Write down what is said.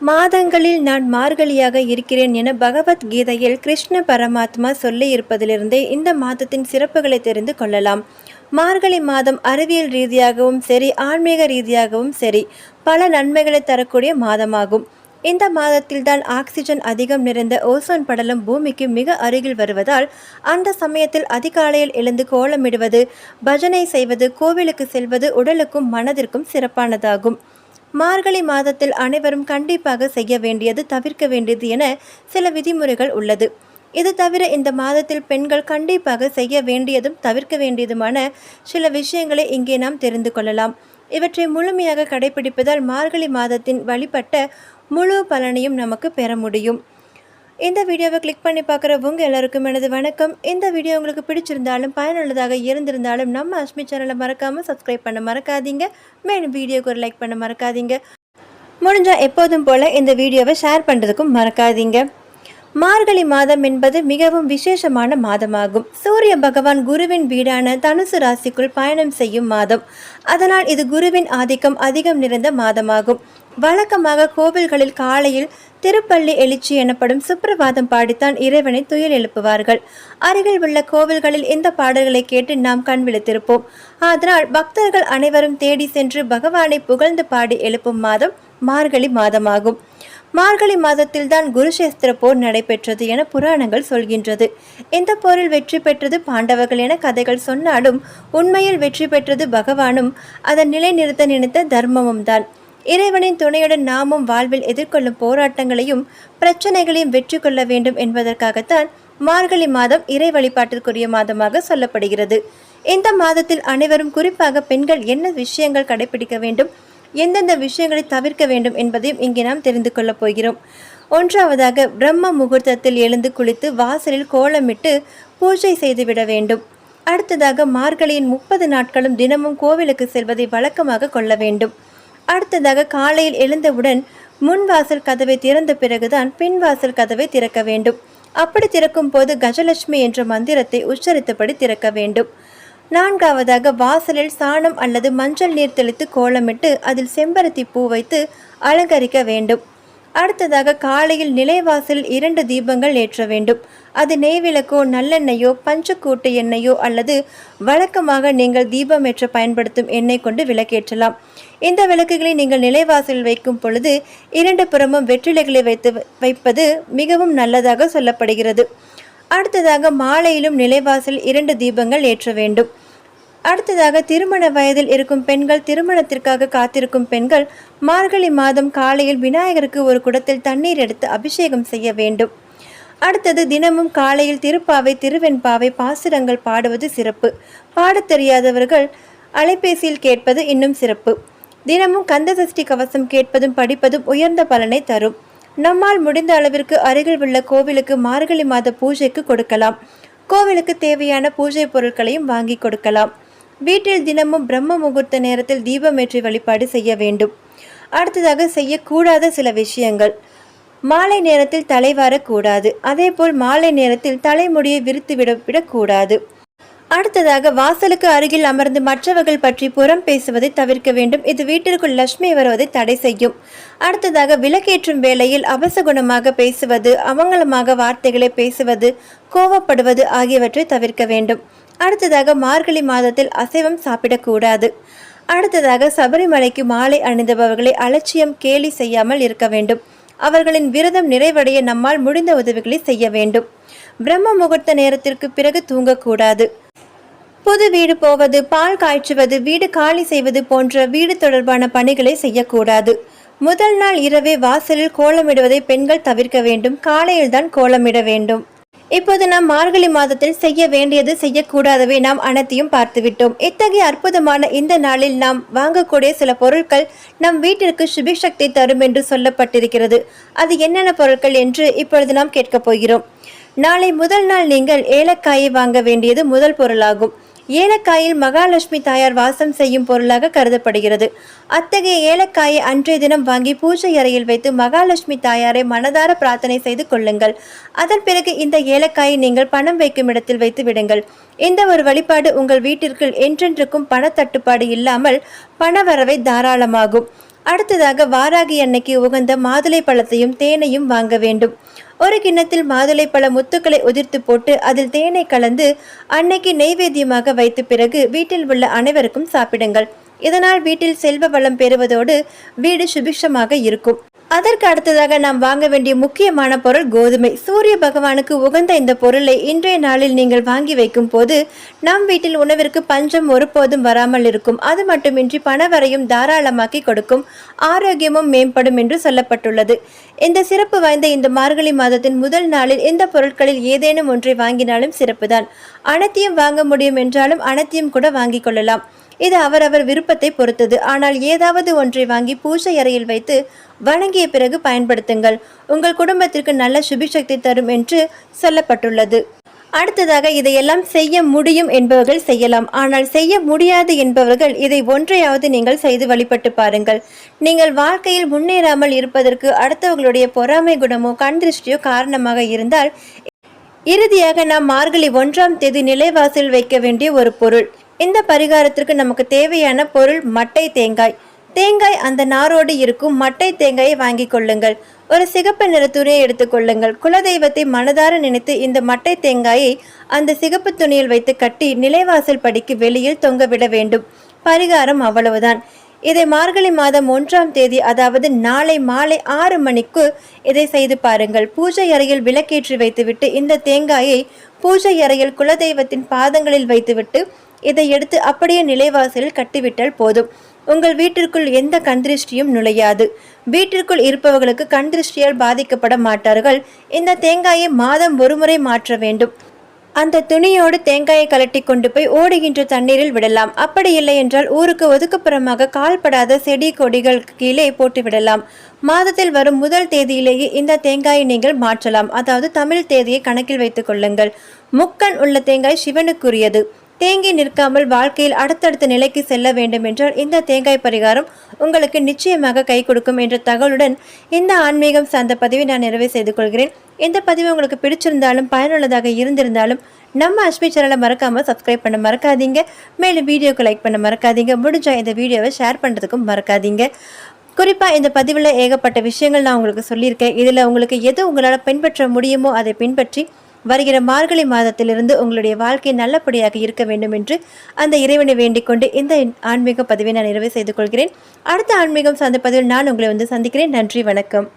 மாதங்களில் நான் மார்கழியாக இருக்கிறேன் என பகவத்கீதையில் கிருஷ்ண பரமாத்மா சொல்லி இருப்பதிலிருந்தே இந்த மாதத்தின் சிறப்புகளை தெரிந்து கொள்ளலாம். மார்கழி மாதம் அறிவியல் ரீதியாகவும் சரி ஆன்மீக ரீதியாகவும் சரி பல நன்மைகளை தரக்கூடிய மாதமாகும். இந்த மாதத்தில்தான் ஆக்சிஜன் அதிகம் நிறைந்த ஓசோன் படலம் பூமிக்கு மிக அருகில் வருவதால் அந்த சமயத்தில் அதிகாலையில் எழுந்து கோலமிடுவது பஜனை செய்வது கோவிலுக்கு செல்வது உடலுக்கும் மனதிற்கும் சிறப்பானதாகும். மார்கழி மாதத்தில் அனைவரும் கண்டிப்பாக செய்ய வேண்டியது தவிர்க்க வேண்டியது என சில விதிமுறைகள் உள்ளது. இது தவிர இந்த மாதத்தில் பெண்கள் கண்டிப்பாக செய்ய வேண்டியதும் தவிர்க்க வேண்டியதுமான சில விஷயங்களை இங்கே நாம் தெரிந்து கொள்ளலாம். இவற்றை முழுமையாக கடைபிடிப்பதால் மார்கழி மாதத்தின் வழிபட்ட முழு பலனையும் நமக்கு பெற முடியும். இந்த வீடியோவை கிளிக் பண்ணி பார்க்குற உங்கள் எல்லாருக்கும் எனது வணக்கம். இந்த வீடியோ உங்களுக்கு பிடிச்சிருந்தாலும் பயனுள்ளதாக இருந்திருந்தாலும் நம்ம அஸ்மி சேனலை மறக்காமல் சப்ஸ்கிரைப் பண்ண மறக்காதீங்க. மேலும் வீடியோக்கு ஒரு லைக் பண்ண மறக்காதீங்க. முடிஞ்சால் எப்போதும் போல் இந்த வீடியோவை ஷேர் பண்ணுறதுக்கும் மறக்காதீங்க. மார்கழி மாதம் என்பது மிகவும் விசேஷமான மாதமாகும். சூரிய பகவான் குருவின் வீடான தனுசு ராசிக்குள் பயணம் செய்யும் மாதம். அதனால் இது குருவின் ஆதிக்கம் அதிகம் நிறைந்த மாதமாகும். வழக்கமாக கோவில்களில் காலையில் திருப்பள்ளி எழுச்சி எனப்படும் சுப்பிரபாதம் பாடித்தான் இறைவனை துயில் எழுப்புவார்கள். அருகில் உள்ள கோவில்களில் இந்த பாடல்களை கேட்டு நாம் கண் விழித்திருப்போம். அதனால் பக்தர்கள் அனைவரும் தேடி சென்று பகவானை புகழ்ந்து பாடி எழுப்பும் மாதம் மார்கழி மாதமாகும். மார்கழி மாதத்தில்தான் குருஷேஸ்திர போர் நடைபெற்றது என புராணங்கள் சொல்கின்றது. இந்த போரில் வெற்றி பெற்றது பாண்டவர்கள் என கதைகள் சொன்னாலும் உண்மையில் வெற்றி பெற்றது பகவானும் அதன் நிலைநிறுத்த நினைத்த தர்மமும் தான். இறைவனின் துணையுடன் நாமும் வாழ்வில் எதிர்கொள்ளும் போராட்டங்களையும் பிரச்சனைகளையும் வெற்றி கொள்ள வேண்டும் என்பதற்காகத்தான் மார்கழி மாதம் இறை வழிபாட்டிற்குரிய மாதமாக சொல்லப்படுகிறது. இந்த மாதத்தில் அனைவரும் குறிப்பாக பெண்கள் என்ன விஷயங்கள் கடைபிடிக்க வேண்டும்? எந்தெந்த விஷயங்களை தவிர்க்க வேண்டும் என்பதையும் இங்கே நாம் தெரிந்து கொள்ளப் போகிறோம். ஒன்றாவதாக பிரம்ம முகூர்த்தத்தில் எழுந்து குளித்து வாசலில் கோலமிட்டு பூஜை செய்துவிட வேண்டும். அடுத்ததாக மார்கழியின் முப்பது நாட்களும் தினமும் கோவிலுக்கு செல்வதை வழக்கமாக கொள்ள வேண்டும். அடுத்ததாக காலையில் எழுந்தவுடன் முன் வாசல் கதவை திறந்த பிறகுதான் பின் வாசல் கதவை திறக்க வேண்டும். அப்படி திறக்கும் போது கஜலட்சுமி என்ற மந்திரத்தை உச்சரித்தபடி திறக்க வேண்டும். நான்காவதாக வாசலில் சாணம் அல்லது மஞ்சள் நீர் தெளித்து கோலமிட்டு அதில் செம்பருத்தி பூ வைத்து அலங்கரிக்க வேண்டும். அடுத்ததாக காலையில் நிலைவாசலில் இரண்டு தீபங்கள் ஏற்ற வேண்டும். அது நெய்விளக்கோ நல்லெண்ணெயோ பஞ்சக்கூட்டு எண்ணெயோ அல்லது வழக்கமாக நீங்கள் தீபம் ஏற்ற பயன்படுத்தும் எண்ணெய் கொண்டு விளக்கேற்றலாம். இந்த விளக்குகளை நீங்கள் நிலைவாசலில் வைக்கும் பொழுது இரண்டு புறமும் வெற்றிலைகளை வைத்து வைப்பது மிகவும் நல்லதாக சொல்லப்படுகிறது. அடுத்ததாக மாலையிலும் நிலைவாசல் இரண்டு தீபங்கள் ஏற்ற வேண்டும். அடுத்ததாக திருமண வயதில் இருக்கும் பெண்கள் திருமணத்திற்காக காத்திருக்கும் பெண்கள் மார்கழி மாதம் காலையில் விநாயகருக்கு ஒரு குடத்தில் தண்ணீர் எடுத்து அபிஷேகம் செய்ய வேண்டும். அடுத்தது தினமும் காலையில் திருப்பாவை திருவெண்பாவை பாசுரங்கள் பாடுவது சிறப்பு. பாடத் தெரியாதவர்கள் அலைபேசியில் கேட்பது இன்னும் சிறப்பு. தினமும் கந்தசஷ்டி கவசம் கேட்பதும் படிப்பதும் உயர்ந்த பலனை தரும். நம்மால் முடிந்த அளவிற்கு அருகில் உள்ள கோவிலுக்கு மார்கழி மாத பூஜைக்கு கொடுக்கலாம். கோவிலுக்கு தேவையான பூஜை பொருட்களையும் வாங்கி கொடுக்கலாம். வீட்டில் தினமும் பிரம்ம முகூர்த்த நேரத்தில் தீபமேற்றி வழிபாடு செய்ய வேண்டும். அடுத்ததாக செய்யக்கூடாத சில விஷயங்கள். மாலை நேரத்தில் தலைவாரக்கூடாது அதேபோல் மாலை நேரத்தில் தலைமுடியை விரித்து விட விடக்கூடாது. அடுத்ததாக வாசலுக்கு அருகில் அமர்ந்து மற்றவர்கள் பற்றி புறம் பேசுவதை தவிர்க்க வேண்டும். இது வீட்டிற்குள் லட்சுமி வருவதை தடை செய்யும். அடுத்ததாக விளக்கேற்றும் வேளையில் அபசகுணமாக பேசுவது அமங்கலமாக வார்த்தைகளை பேசுவது கோவப்படுவது ஆகியவற்றை தவிர்க்க வேண்டும். அடுத்ததாக மார்கழி மாதத்தில் அசைவம் சாப்பிடக்கூடாது. அடுத்ததாக சபரிமலைக்கு மாலை அணிந்தபவர்களை அலட்சியம் கேலி செய்யாமல் இருக்க வேண்டும். அவர்களின் விரதம் நிறைவடைய நம்மால் முடிந்த உதவிகளை செய்ய வேண்டும். பிரம்ம முகூர்த்த நேரத்திற்கு பிறகு தூங்கக்கூடாது. பொது வீடு போவது பால் காய்ச்சுவது வீடு காலி செய்வது போன்ற வீடு தொடர்பான பணிகளை செய்யக்கூடாது. முதல் நாள் இரவே வாசலில் கோலமிடுவதை பெண்கள் தவிர்க்க வேண்டும். காலையில்தான் கோலமிட வேண்டும். இப்போது நாம் மார்கழி மாதத்தில் செய்ய வேண்டியது செய்யக்கூடாதவை நாம் அனைத்தையும் பார்த்துவிட்டோம். இத்தகைய அற்புதமான இந்த நாளில் நாம் வாங்கக்கூடிய சில பொருட்கள் நம் வீட்டிற்கு சுபிசக்தி தரும் என்று சொல்லப்பட்டிருக்கிறது. அது என்னென்ன பொருட்கள் என்று இப்பொழுது நாம் கேட்கப் போகிறோம். நாளை முதல் நாள் நீங்கள் ஏலக்காயை வாங்க வேண்டியது முதல் பொருளாகும். ஏலக்காயில் மகாலட்சுமி தாயார் வாசம் செய்யும் பொருளாக கருதப்படுகிறது. அத்தகைய ஏலக்காயை அன்றைய தினம் வாங்கி பூஜை அறையில் வைத்து மகாலட்சுமி தாயாரை மனதார பிரார்த்தனை செய்து கொள்ளுங்கள். அதன் பிறகு இந்த ஏலக்காயை நீங்கள் பணம் வைக்கும் இடத்தில் வைத்து விடுங்கள். இந்த ஒரு வழிபாடு உங்கள் வீட்டிற்குள் என்றென்றுக்கும் பணத்தட்டுப்பாடு இல்லாமல் பணவரவை தாராளமாகும். அடுத்ததாக வாராகி அன்னைக்கு உகந்த மாதுளை பழத்தையும் தேனையும் வாங்க வேண்டும். ஒரு கிண்ணத்தில் மாதுளை பழ முத்துக்களை உதிர்த்து போட்டு அதில் தேனை கலந்து அன்னைக்கு நெய்வேத்தியமாக வைத்த பிறகு வீட்டில் உள்ள அனைவருக்கும் சாப்பிடுங்கள். இதனால் வீட்டில் செல்வ வளம் பெறுவதோடு வீடு சுபிக்ஷமாக இருக்கும். அதற்கு அடுத்ததாக நாம் வாங்க வேண்டிய முக்கியமான பொருள் கோதுமை. சூரிய பகவானுக்கு உகந்த இந்த பொருளை இன்றைய நாளில் நீங்கள் வாங்கி வைக்கும் போது நம் வீட்டில் உணவிற்கு பஞ்சம் ஒருபோதும் வராமல் இருக்கும். அது மட்டுமின்றி பணவரையும் தாராளமாக்கி கொடுக்கும். ஆரோக்கியமும் மேம்படும் என்று சொல்லப்பட்டுள்ளது. இந்த சிறப்பு வாய்ந்த இந்த மார்கழி மாதத்தின் முதல் நாளில் இந்த பொருட்களில் ஏதேனும் ஒன்றை வாங்கினாலும் சிறப்புதான். அனைத்தையும் வாங்க முடியும் என்றாலும் அனைத்தையும் கூட வாங்கிக் கொள்ளலாம். இது அவரவர் விருப்பத்தை பொறுத்தது. ஆனால் ஏதாவது ஒன்றை வாங்கி பூஜை அறையில் வைத்து வணங்கிய பிறகு பயன்படுத்துங்கள். உங்கள் குடும்பத்திற்கு நல்ல சுபிசக்தி தரும் என்று சொல்லப்பட்டுள்ளது. அடுத்ததாக இதையெல்லாம் செய்ய முடியும் என்பவர்கள் செய்யலாம். ஆனால் செய்ய முடியாது என்பவர்கள் இதை ஒன்றையாவது நீங்கள் செய்து வழிபட்டு பாருங்கள். நீங்கள் வாழ்க்கையில் முன்னேறாமல் இருப்பதற்கு அடுத்தவர்களுடைய பொறாமை குணமோ கண் திருஷ்டியோ காரணமாக இருந்தால் இறுதியாக நாம் மார்கழி ஒன்றாம் தேதி நிலைவாசல் வைக்க வேண்டிய ஒரு பொருள். இந்த பரிகாரத்திற்கு நமக்கு தேவையான பொருள் மட்டை தேங்காய். தேங்காய் அந்த நாரோடு இருக்கும் மட்டை தேங்காயை வாங்கிக் கொள்ளுங்கள். ஒரு சிகப்பு நிற துணியை எடுத்துக்கொள்ளுங்கள் குலதெய்வத்தை மனதார நினைத்து இந்த மட்டை தேங்காயை அந்த சிகப்பு துணியில் வைத்து கட்டி நிலைவாசல் படிக்கு வெளியில் தொங்கவிட வேண்டும். பரிகாரம் அவ்வளவுதான். இதை மார்கழி மாதம் ஒன்றாம் தேதி அதாவது நாளை மாலை ஆறு மணிக்கு இதை செய்து பாருங்கள். பூஜை அறையில் விளக்கேற்றி வைத்துவிட்டு இந்த தேங்காயை பூஜை அறையில் குலதெய்வத்தின் பாதங்களில் வைத்துவிட்டு இதை எடுத்து அப்படியே நிலைவாசலில் கட்டிவிட்டால் போதும். உங்கள் வீட்டிற்குள் எந்த கண்திருஷ்டியும் நுழையாது. வீட்டிற்குள் இருப்பவர்களுக்கு கண்திருஷ்டியால் பாதிக்கப்பட மாட்டார்கள். இந்த தேங்காயை மாதம் ஒருமுறை மாற்ற வேண்டும். அந்த துணியோடு தேங்காயை கலட்டி கொண்டு போய் ஓடுகின்ற தண்ணீரில் விடலாம். அப்படி இல்லை என்றால் ஊருக்கு ஒதுக்குப்புறமாக கால்படாத செடி கொடிகள் கீழே போட்டு விடலாம். மாதத்தில் வரும் முதல் தேதியிலேயே இந்த தேங்காயை நீங்கள் மாற்றலாம். அதாவது தமிழ் தேதியை கணக்கில் வைத்துக் கொள்ளுங்கள். முக்கண் உள்ள தேங்காய் சிவனுக்குரியது. தேங்கி நிற்காமல் வாழ்க்கையில் அடுத்தடுத்த நிலைக்கு செல்ல வேண்டும் என்றால் இந்த தேங்காய் பரிகாரம் உங்களுக்கு நிச்சயமாக கை கொடுக்கும் என்ற தகவலுடன் இந்த ஆன்மீகம் சார்ந்த பதிவை நான் நிறைவு செய்து கொள்கிறேன். இந்த பதிவு உங்களுக்கு பிடிச்சிருந்தாலும் பயனுள்ளதாக இருந்திருந்தாலும் நம்ம அஸ்மி சேனலை மறக்காமல் சப்ஸ்கிரைப் பண்ண மறக்காதீங்க. மேலும் வீடியோக்கு லைக் பண்ண மறக்காதீங்க. முடிஞ்சால் இந்த வீடியோவை ஷேர் பண்ணுறதுக்கும் மறக்காதீங்க. குறிப்பாக இந்த பதிவில் ஏகப்பட்ட விஷயங்கள் நான் உங்களுக்கு சொல்லியிருக்கேன். இதில் உங்களுக்கு எது உங்களால் பின்பற்ற முடியுமோ அதை பின்பற்றி வருகிற மார்கழி மாதத்திலிருந்து உங்களுடைய வாழ்க்கை நல்லபடியாக இருக்க வேண்டும் என்று அந்த இறைவனை வேண்டிக் கொண்டு இந்த ஆன்மீக பதிவை நான் நிறைவு செய்து கொள்கிறேன். அடுத்த ஆன்மீகம் சார்ந்த பதிவில் நான் உங்களை வந்து சந்திக்கிறேன். நன்றி வணக்கம்.